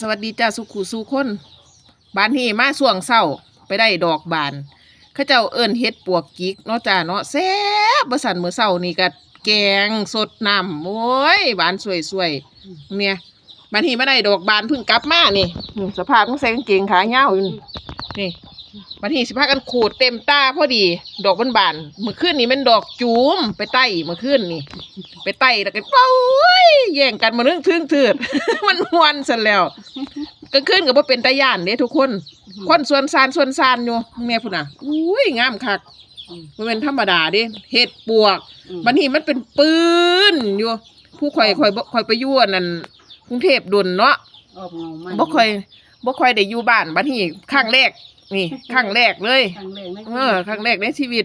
สวัสดีจ้าสุขุสุคนบานนี้มาส่วงเศร้าไปได้ดอกบานเขาเจ้าเอิ้นเฮ็ดปวกกิกเนาะจ้าเนาะแซ่บบ่สั่นมือเช้านี่ก็แกงสดน้ำโอ้ยบานสวยๆเนี่ยบานนี้มาได้ดอกบานเพิ่งกลับมานี่สภาพต้องใส่กางเกงขายาอยู่นี่นี่บานนี้สิพากันขูดเต็มตาพอดี ดอกบานๆมื้อคืนนี้มันดอกจูมไปไต้มื้อคืนนี่ ไปไต่แล้วก็เป้าแย่งกันมาเรื่องทึ่งถืด มันมวนซะแล้วกลางคืนก็บ่เป็นตาย่านเด้ทุกคน คนส่วนซานส่วนซานอยู่แม่พุ่นน่ะอุ้ยงามคักบ่แม่นธรรมดาเด้เฮ็ดปวกบัดนี้มันเป็นปืนอยู่ ผู้ข่อยข่อยบ่ข่อยไปอยู่อันนั่นกรุงเทพดนเนาะออกเงามันบ่ค่อยบ่ค่อยได้อยู่บ้านบัดนี้ครั้งแรกนี่ครั้งแรกเลยครั้งแรกในเออครั้งแรกในชีวิต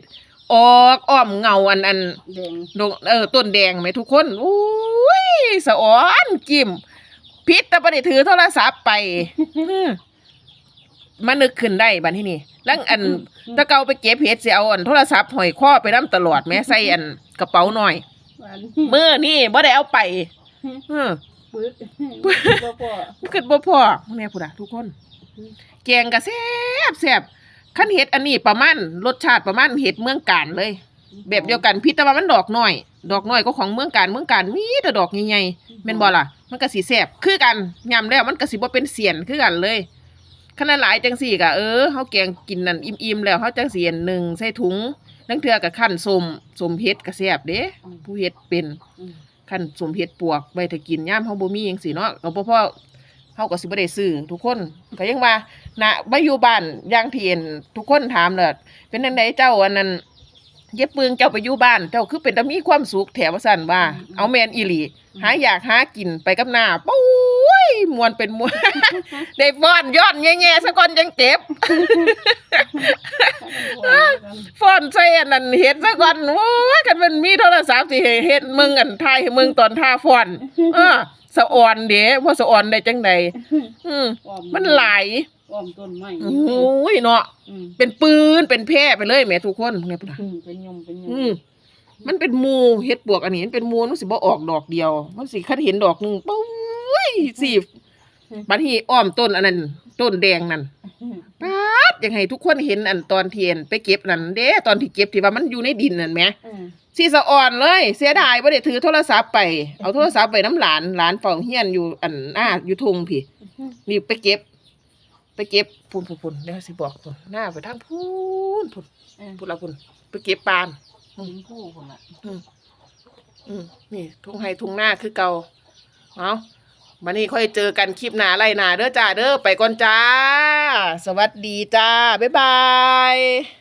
ออกอ้อมเงาอันอันแดงดงเออต้นแดงไหมทุกคนอุ้ยสะอ่อนกิมพิษแต่ประเดี๋ยวถือโทรศัพท์ไปอื้อมานึกขึ้นได้บัดที่นี่แล้วอันตะเกาไปเก็บเห็ดเสียเอาอันโทรศัพท์ห้อยข้อไปน้ำตลอดแม้ใส่อันกระเป๋าหน่อยหวานเมื่อนี่บ่ได้เอาไปเออปึ๊ดบ่พอคิดบ่พอแม่พูดอะทุกคนแกงก็แซ่บแซ่บ ขั้นเห็ดอันนี้ประมาณรสชาติประมาณเห็ดเมืองการเลย แบบเดียวกันพิษแต่ว่ามันดอกน้อย ดอกน้อยก็ของเมืองการเมืองการมีแต่ดอกใหญ่ๆแม่นบ่ล่ะ มันก็สิแซ่บคือกันยำแล้วมันก็สิบ่เป็นเสียนคือกันเลยขนาดหลายจังสี่ก็เออเฮาแกงกินนั่นอิ่มๆแล้วเฮาจังสิอันหนึ่งใส่ถุงนังเทื่อก็คั่นสมสมเฮ็ดก็แซ่บเด้ผู้เฮ็ดเป็นอืมคั่นสมเฮ็ดปวกไว้ถ้ากินยามเฮาบ่มีจังซี่เนาะก็บ่พอ เฮาก็สิบ่ได้ซื้อทุกคนก็ยังว่านะบ่อยู่บ้านอย่างที่เห็นทุกคนถามเลยเป็นจังไดเจ้าอันนั้นเย็บปึงเจ้าไปอยู่บ้าน เจ้าคือเป็นตามีความสุขแถวว่าสั่นว่า เอาแมนอีหลี หาอยากหากินไปกับหน้าปุ้ยมวนเป็นมวนได้ฟ้อนย้อนแง่ๆซะก่อนจังเก็บฟ้อนใส่อันนั้นเฮ็ดซะก่อนโอ้ยกันมันมีโทรศัพท์สิให้เฮ็ดมึงอันทายให้มึงตอนท่าฟ้อน เออ สะอ่อนเด้บ่สะอ่อนได้จังใดอืมอ้อมันหลายอ้อมต้นไม้โอ้ยเนาะอืมเป็นปืนเป็นแพร่ไปเลยแหม่ทุกคนเนี่ยพุ่นน่ะอืมเป็นยมเป็นยมอืมมันเป็นหมูเฮ็ดปวกอันนี้มันเป็นหมูมันสิบ่ออกดอกเดียว มันสิคันเห็นดอกหนึงปุ้ยสิบัดนี้อ้อมต้นอันนั้นต้นแดงนั่น ป๊าดอยากให้ทุกคนเห็นอันตอนเทียนไปเก็บนั่นเด้ตอนที่เก็บที่ว่ามันอยู่ในดินนั่นแหมอืมสิสะอ่อนเลย เสียดายบ่ได้ถือโทรศัพท์ไป เอาโทรศัพท์ไปน้ำหลานหลานเฝ้าเฮียนอยู่อันหน้าอยู่ทุ่งพี่ นี่ไปเก็บ ไปเก็บพุ่นพุ่นพุ่นเดี๋ยวสิบอกพุ่นหน้าไปทางพุ่นพุ่นอืมพุ่นละพุ่นไปเก็บปานอืมผู้คนละอืมอืมนี่ทุ่งไฮทุ่งหน้าคือเก่าเอา มานี่ค่อยเจอกันคลิปหน้าไล่หน้าเด้อจ้าเด้อไปก่อนจ้า สวัสดีจ้า บ๊ายบาย